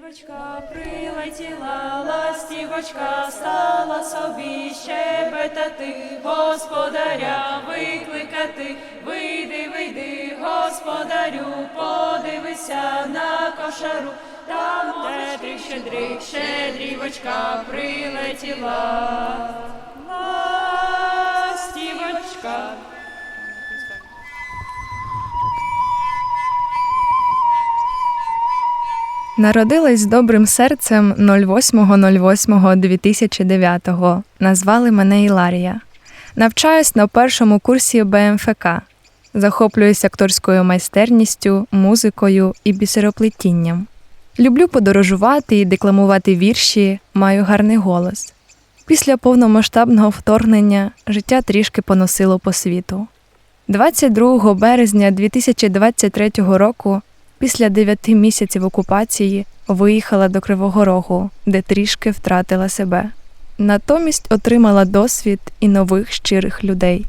Щебечка прилетіла, ластівочка стала собі щебетати, господаря викликати, вийди, вийди, господарю, подивися на кошару, там щедрик, щедрик, щедрівочка прилетіла. Ластівочка. Народилась з добрим серцем 08.08.2009. Назвали мене Іларія. Навчаюсь на першому курсі БМФК. Захоплююсь акторською майстерністю, музикою і бісероплетінням. Люблю подорожувати і декламувати вірші, маю гарний голос. Після повномасштабного вторгнення життя трішки поносило по світу. 22 березня 2023 року, після 9 місяців окупації, виїхала до Кривого Рогу, де трішки втратила себе. Натомість отримала досвід і нових щирих людей.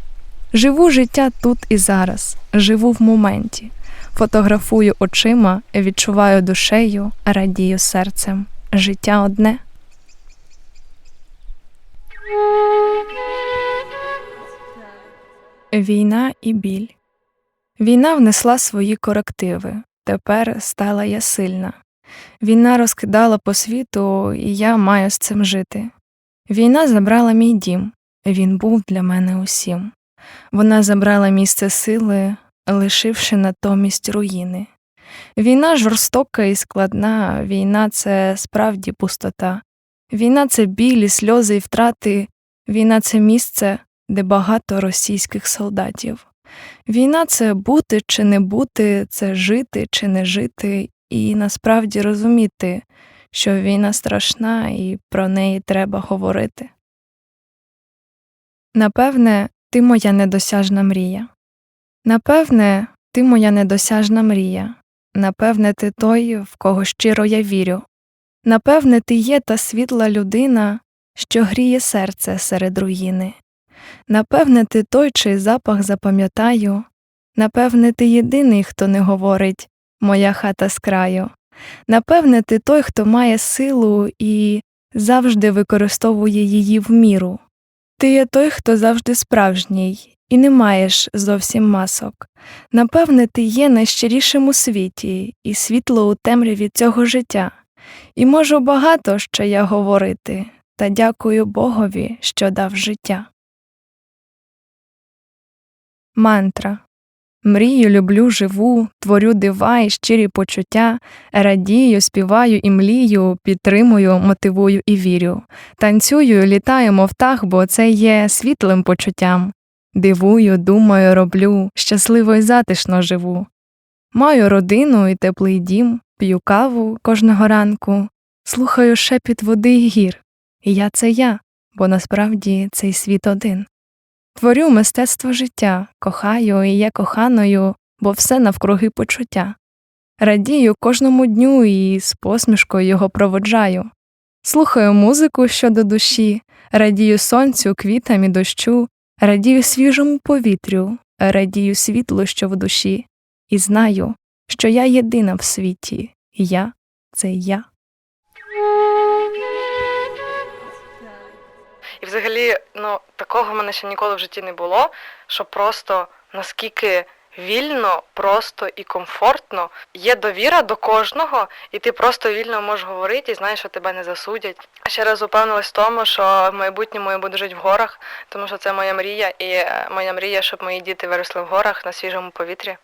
Живу життя тут і зараз, живу в моменті, фотографую очима, відчуваю душею, радію серцем. Життя одне. Війна і біль. Війна внесла свої корективи. Тепер стала я сильна. Війна розкидала по світу, і я маю з цим жити. Війна забрала мій дім, він був для мене усім. Вона забрала місце сили, лишивши натомість руїни. Війна жорстока і складна, війна це справді пустота. Війна це білі, сльози і втрати, війна це місце, де багато російських солдатів. Війна це бути чи не бути, це жити чи не жити, і насправді розуміти, що війна страшна і про неї треба говорити. Напевне, ти моя недосяжна мрія. Напевне, ти моя недосяжна мрія. Напевне, ти той, в кого щиро я вірю. Напевне, ти є та світла людина, що гріє серце серед руїни. Напевне, ти той, чий запах запам'ятаю. Напевне, ти єдиний, хто не говорить Моя хата з краю. Напевне, ти той, хто має силу і завжди використовує її в міру. Ти є той, хто завжди справжній, і не маєш зовсім масок. Напевне, ти є найщирішим у світі, і світло у темряві цього життя. І можу багато ще я говорити, та дякую Богові, що дав життя. Мантра. Мрію, люблю, живу, творю дива і щирі почуття, радію, співаю і млію, підтримую, мотивую і вірю. Танцюю, літаю, мов птах, бо це є світлим почуттям. Дивую, думаю, роблю, щасливо і затишно живу. Маю родину і теплий дім, п'ю каву кожного ранку, слухаю шепіт води і гір. І я це я, бо насправді цей світ один. Творю мистецтво життя, кохаю і є коханою, бо все навкруги почуття. Радію кожному дню і з посмішкою його проводжаю. Слухаю музику щодо душі, радію сонцю, квітам і дощу, радію свіжому повітрю, радію світлу, що в душі, і знаю, що я єдина в світі, я це я. Взагалі, ну такого в мене ще ніколи в житті не було, що просто наскільки вільно, просто і комфортно є довіра до кожного, і ти просто вільно можеш говорити і знаєш, що тебе не засудять. Ще раз упевнилась в тому, що в майбутньому я буду жити в горах, тому що це моя мрія, і е, моя мрія, щоб мої діти виросли в горах на свіжому повітрі.